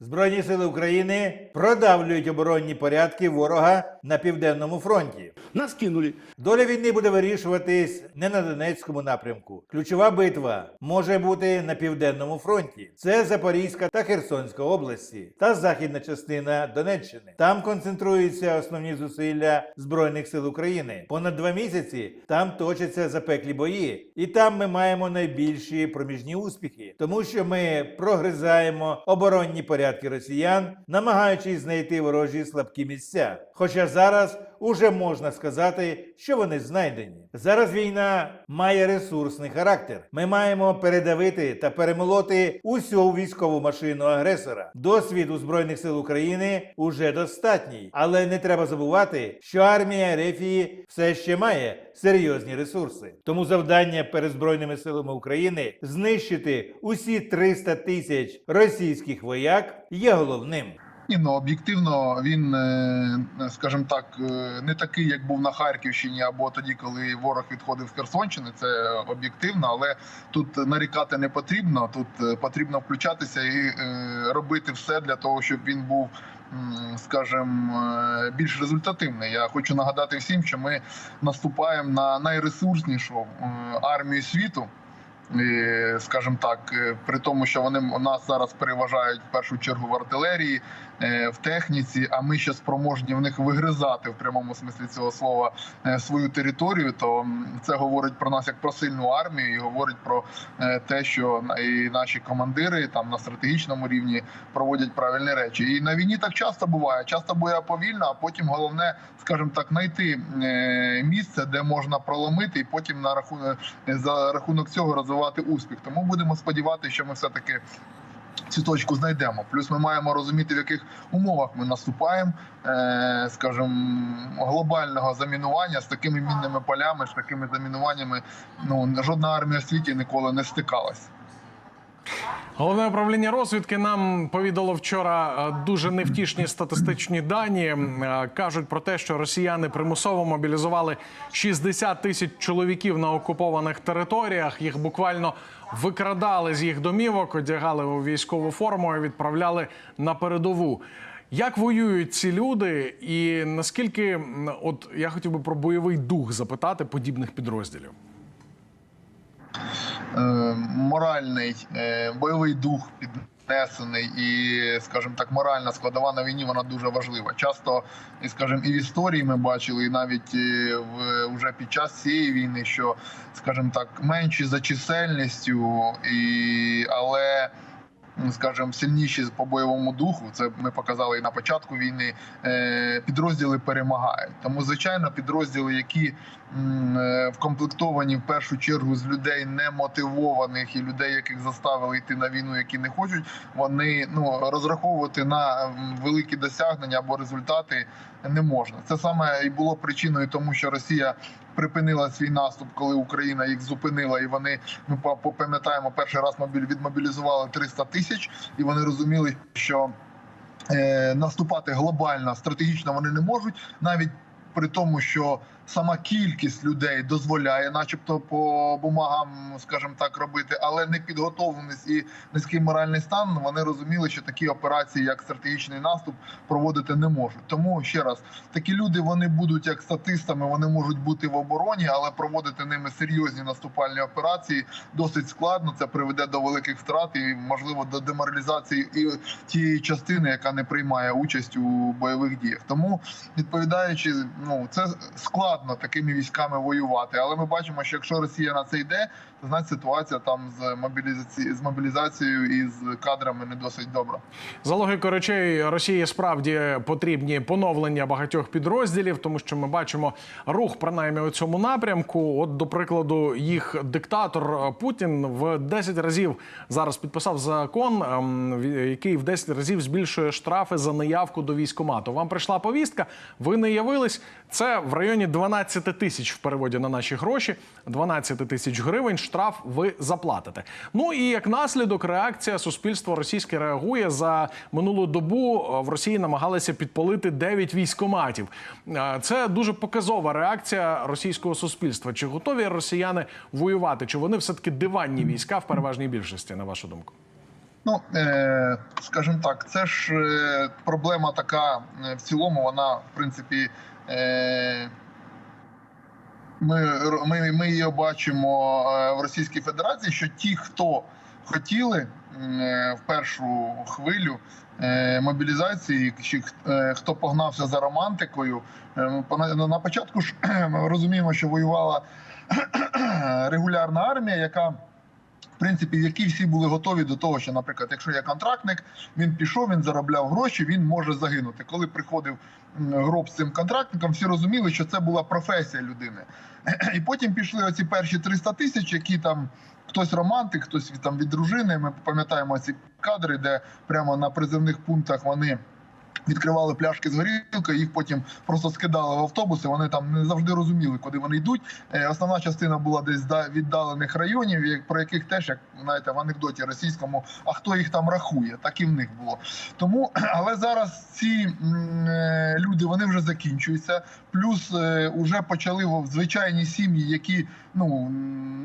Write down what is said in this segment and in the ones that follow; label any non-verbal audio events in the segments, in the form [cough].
Збройні сили України продавлюють оборонні порядки ворога на південному фронті. Нас кинули. Доля війни буде вирішуватись не на Донецькому напрямку. Ключова битва може бути на південному фронті. Це Запорізька та Херсонська області та західна частина Донеччини. Там концентруються основні зусилля збройних сил України. Понад два місяці там точаться запеклі бої, і там ми маємо найбільші проміжні успіхи, тому що ми прогризаємо оборонні порядки росіян, намагаючись знайти ворожі слабкі місця. Хоча зараз уже можна сказати, що вони знайдені. Зараз війна має ресурсний характер. Ми маємо передавити та перемолоти усю військову машину агресора. Досвід у збройних сил України уже достатній, але не треба забувати, що армія Рефії все ще має серйозні ресурси. Тому завдання перед збройними силами України знищити усі 300 тисяч російських вояк є головним. Ні, ну об'єктивно він, е, скажімо так, е, не такий, як був на Харківщині, або тоді, коли ворог відходив з Херсонщини. Це об'єктивно, але тут нарікати не потрібно. Тут е, потрібно включатися і робити все для того, щоб він був. Скажем, більш результативний. Я хочу нагадати всім, що ми наступаємо на найресурснішу армію світу. Скажімо так, е, при тому, що вони у нас зараз переважають в першу чергу в артилерії, е, в техніці, а ми ще спроможні в них вигризати в прямому смислі цього слова е, свою територію, то це говорить про нас як про сильну армію, і говорить про те, що і наші командири там на стратегічному рівні проводять правильні речі. І на війні так часто буває. Часто буває повільно, а потім головне, скажімо так, знайти місце, де можна проломити, і потім на рахунок за рахунок цього розвивати успіх. Тому будемо сподіватися, що ми все таки. Цю точку знайдемо. Плюс ми маємо розуміти, в яких умовах ми наступаємо, е, скажімо, глобального замінування з такими мінними полями, з такими замінуваннями. Ну жодна армія в світі ніколи не стикалась. Головне управління розвідки нам повідало вчора е, дуже невтішні статистичні дані. Е, Кажуть про те, що росіяни примусово мобілізували 60 тисяч чоловіків на окупованих територіях. Їх буквально викрадали з їх домівок, одягали у військову форму і відправляли на передову. Як воюють ці люди, і наскільки от я хотів би про бойовий дух запитати подібних підрозділів? Е, моральний е, бойовий дух піднесений і, скажімо так, моральна складова на війні вона дуже важлива. Часто, і скажімо, і в історії ми бачили, і навіть е, в уже під час цієї війни, що, скажімо так, менші за чисельністю, і але. Скажімо, сильніші по бойовому духу, це ми показали і на початку війни. е, Підрозділи перемагають. Тому, звичайно, підрозділи, які е, вкомплектовані в першу чергу з людей немотивованих і людей, яких заставили йти на війну, які не хочуть, вони ну розраховувати на великі досягнення або результати не можна. Це саме і було причиною, тому що Росія припинила свій наступ, коли Україна їх зупинила, і вони ми пам'ятаємо перший раз відмобілізували 300 тисяч, і вони розуміли, що е, наступати глобально стратегічно вони не можуть навіть. При тому, що сама кількість людей дозволяє, начебто, по бумагам, скажімо так, робити, але непідготовленість і низький моральний стан. Вони розуміли, що такі операції, як стратегічний наступ, проводити не можуть. Тому ще раз такі люди вони будуть як статистами, вони можуть бути в обороні, але проводити ними серйозні наступальні операції досить складно. Це приведе до великих втрат і можливо до деморалізації і тієї частини, яка не приймає участь у бойових діях. Тому відповідаючи, ну це складно такими військами воювати. Але ми бачимо, що якщо Росія на це йде, то значить ситуація там з мобілізацією з мобілізацією і з кадрами не досить добра. За логікою речей Росії справді потрібні поновлення багатьох підрозділів, тому що ми бачимо рух принаймні у цьому напрямку. От, до прикладу, їх диктатор Путін в 10 разів зараз підписав закон, ем, який в 10 разів збільшує штрафи за неявку до військомату. Вам прийшла повістка, ви не явились. Це в районі 12 тисяч в переводі на наші гроші. 12 тисяч гривень штраф ви заплатите. Ну і як наслідок, реакція суспільства російське реагує за минулу добу. е, В Росії намагалися підпалити 9 військоматів. Е, Це дуже показова реакція російського суспільства. Чи готові росіяни воювати? Чи вони все таки диванні війська в переважній більшості, на вашу думку? Ну, е, скажімо так, це ж проблема така в цілому, вона, в принципі, ми, ми, ми її бачимо е, в Російській Федерації, що ті, хто хотіли е, в першу хвилю е, мобілізації, чи хто погнався за романтикою, на, на початку ж ми розуміємо, що воювала регулярна армія, яка принципі, в якій всі були готові до того, що, наприклад, якщо є контрактник, він пішов, він заробляв гроші, він може загинути. Коли приходив гроб з цим контрактником, всі розуміли, що це була професія людини. [clears throat] І потім пішли оці перші 300 тисяч, які там хтось романтик, хтось там від дружини. Ми пам'ятаємо ці кадри, де прямо на призивних пунктах вони. Відкривали пляшки з горілкою, їх потім просто скидали в автобуси. Вони там не завжди розуміли, куди вони йдуть. Е, Основна частина була десь да- віддалених районів, про яких теж, як знаєте, в анекдоті російському, а хто їх там рахує, так і в них було. Тому, [clears throat] але зараз ці е, люди вони вже закінчуються. Плюс е, вже почали в звичайні сім'ї, які ну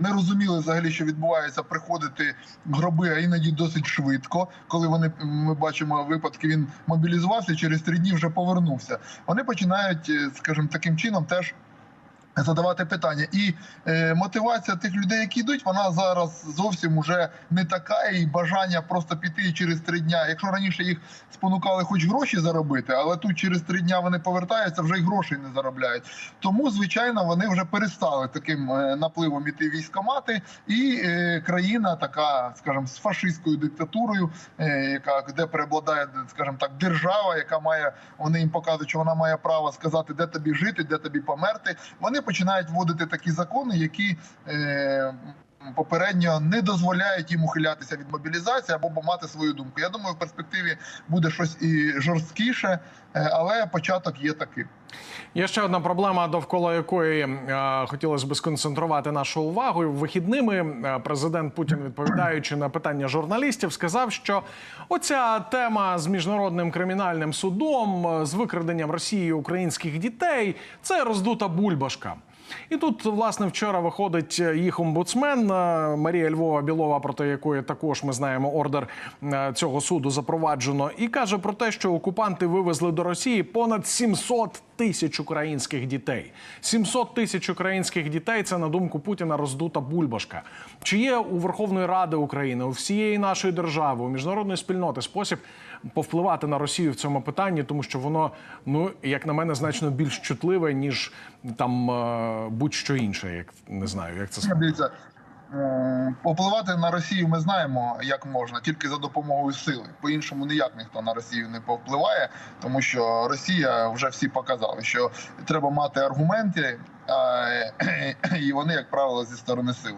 не розуміли взагалі, що відбувається, приходити гроби, а іноді досить швидко. Коли вони ми бачимо випадки, він мобілізувався через три дні вже повернувся. Вони починають, е, скажімо, таким чином теж. Задавати питання, і е, мотивація тих людей, які йдуть, вона зараз зовсім уже не така, і бажання просто піти через три дня. Якщо раніше їх спонукали, хоч гроші заробити, але тут через три дня вони повертаються, вже й грошей не заробляють. Тому, звичайно, вони вже перестали таким е, напливом іти військомати, і е, країна така, скажімо, з фашистською диктатурою, е, яка де преобладає, скажімо так, держава, яка має вони їм показують, що вона має право сказати, де тобі жити, де тобі померти. Вони починають вводити такі закони, які. Е, Попередньо не дозволяють їм ухилятися від мобілізації або мати свою думку. Я думаю, в перспективі буде щось і жорсткіше, е, але початок є таким. Є ще одна проблема, довкола якої е, хотілося б сконцентрувати нашу увагу. Вихідними е, президент Путін, відповідаючи на питання журналістів, сказав, що оця тема з міжнародним кримінальним судом, е, з викраденням Росією українських дітей це роздута бульбашка. І тут, власне, вчора виходить їх омбудсмен е, Марія Львова Білова, проти якої також ми знаємо ордер е, цього суду запроваджено, і каже про те, що окупанти вивезли до Росії понад 700 тисяч українських дітей. 700 тисяч українських дітей це на думку Путіна роздута бульбашка. Чи є у Верховної Ради України, у всієї нашої держави, у міжнародної спільноти спосіб повпливати на Росію в цьому питанні, тому що воно, ну як на мене, значно більш чутливе ніж там е, будь-що інше, як не знаю, як це. Дивіться, попливати на Росію ми знаємо, як можна, тільки за допомогою сили. По-іншому ніяк ніхто на Росію не повпливає, тому що Росія вже всі показали, що треба мати аргументи, [clears throat] і вони, як правило, зі сторони сили.